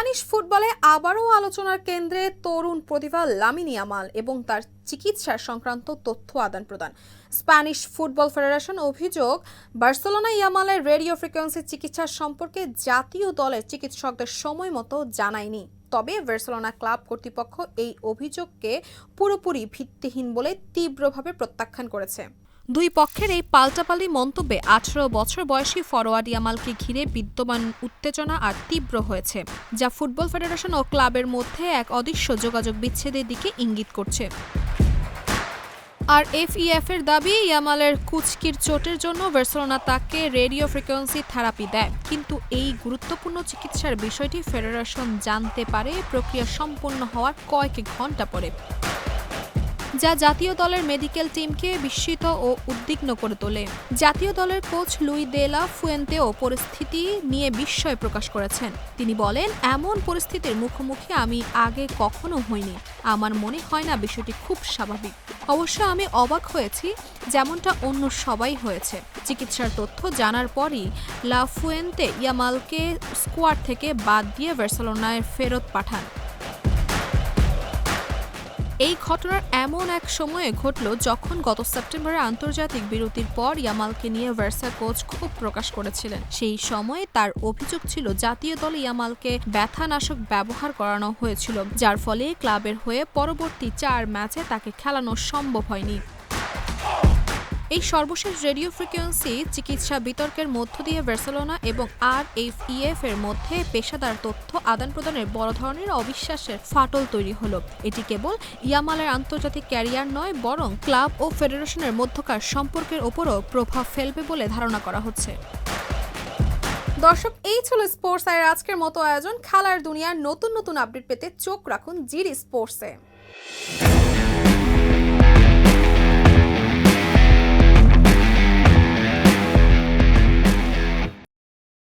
Spanish ফুটবলে আবারও আলোচনার কেন্দ্রে তরুণ প্রতিভা লামিনী আমাল এবং তার চিকিৎসা সংক্রান্ত তথ্য আদান প্রদান। স্প্যানিশ ফুটবল ফেডারেশন অভিযোগ বার্সেলোনা ইয়ামালের রেডিও ফ্রিকোয়েন্সি চিকিৎসা সম্পর্কে জাতীয় দলের চিকিৎসকদের সময় মতো জানায়নি। তবে বার্সেলোনা ক্লাব কর্তৃপক্ষ এই অভিযোগকে পুরোপুরি ভিত্তিহীন বলে তীব্রভাবে প্রত্যাখ্যান করেছে। দুই পক্ষের এই পাল্টাপাল্টি মন্তব্যে আঠারো বছর বয়সী ফরোয়ার্ড ইয়ামালকে ঘিরে বিদ্যমান উত্তেজনা আর তীব্র হয়েছে, যা ফুটবল ফেডারেশন ও ক্লাবের মধ্যে এক অদৃশ্য যোগাযোগ বিচ্ছেদের দিকে ইঙ্গিত করছে। আর এফইএফ এর দাবি, ইয়ামালের কুচকির চোটের জন্য বার্সেলোনা তাকে রেডিও ফ্রিকোয়েন্সি থেরাপি দেয়, কিন্তু এই গুরুত্বপূর্ণ চিকিৎসার বিষয়টি ফেডারেশন জানতে পারে, প্রক্রিয়া সম্পূর্ণ হওয়ার কয়েক ঘণ্টা পরে। যা জাতীয় দলের মেডিকেল টিমকে বিস্মিত ও উদ্বিগ্ন করে তোলে। জাতীয় দলের কোচ লুই দেলা ফুয়েন্তেও পরিস্থিতি নিয়ে বিস্ময় প্রকাশ করেছেন। তিনি বলেন, এমন পরিস্থিতির মুখোমুখি আমি আগে কখনো হইনি। আমার মনে হয় না বিষয়টি খুব স্বাভাবিক। অবশ্য আমি অবাক হয়েছি, যেমনটা অন্য সবাই হয়েছে। চিকিৎসার তথ্য জানার পরই লা ফুয়েন্তে ইয়ামালকে স্কোয়াড থেকে বাদ দিয়ে বার্সেলোনায় ফেরত পাঠান। এই ঘটনার এমন এক সময়ে ঘটল যখন গত সেপ্টেম্বরে আন্তর্জাতিক বিরতির পর ইয়ামালকে নিয়ে ভার্সা কোচ ক্ষোভ প্রকাশ করেছিলেন। সেই সময়ে তার অভিযোগ ছিল, জাতীয় দলে ইয়ামালকে ব্যথানাশক ব্যবহার করানো হয়েছিল, যার ফলে ক্লাবের হয়ে পরবর্তী চার ম্যাচে তাকে খেলানো সম্ভব হয়নি। এই সর্বশেষ রেডিও ফ্রিকোয়েন্সি চিকিৎসা বিতর্কের মধ্য দিয়ে বার্সেলোনা এবং আর এফ এর মধ্যে পেশাদার তথ্য আদান প্রদানের বড় ধরনের অবিশ্বাসের ফাটল তৈরি হলো। এটি কেবল ইয়ামালের আন্তর্জাতিক ক্যারিয়ার নয়, বরং ক্লাব ও ফেডারেশনের মধ্যকার সম্পর্কের ওপরও প্রভাব ফেলবে বলে ধারণা করা হচ্ছে। দর্শক, এই ছিল স্পোর্টস আর আজকের মতো আয়োজন। খেলার দুনিয়ার নতুন নতুন আপডেট পেতে চোখ রাখুন জিরি স্পোর্টসে।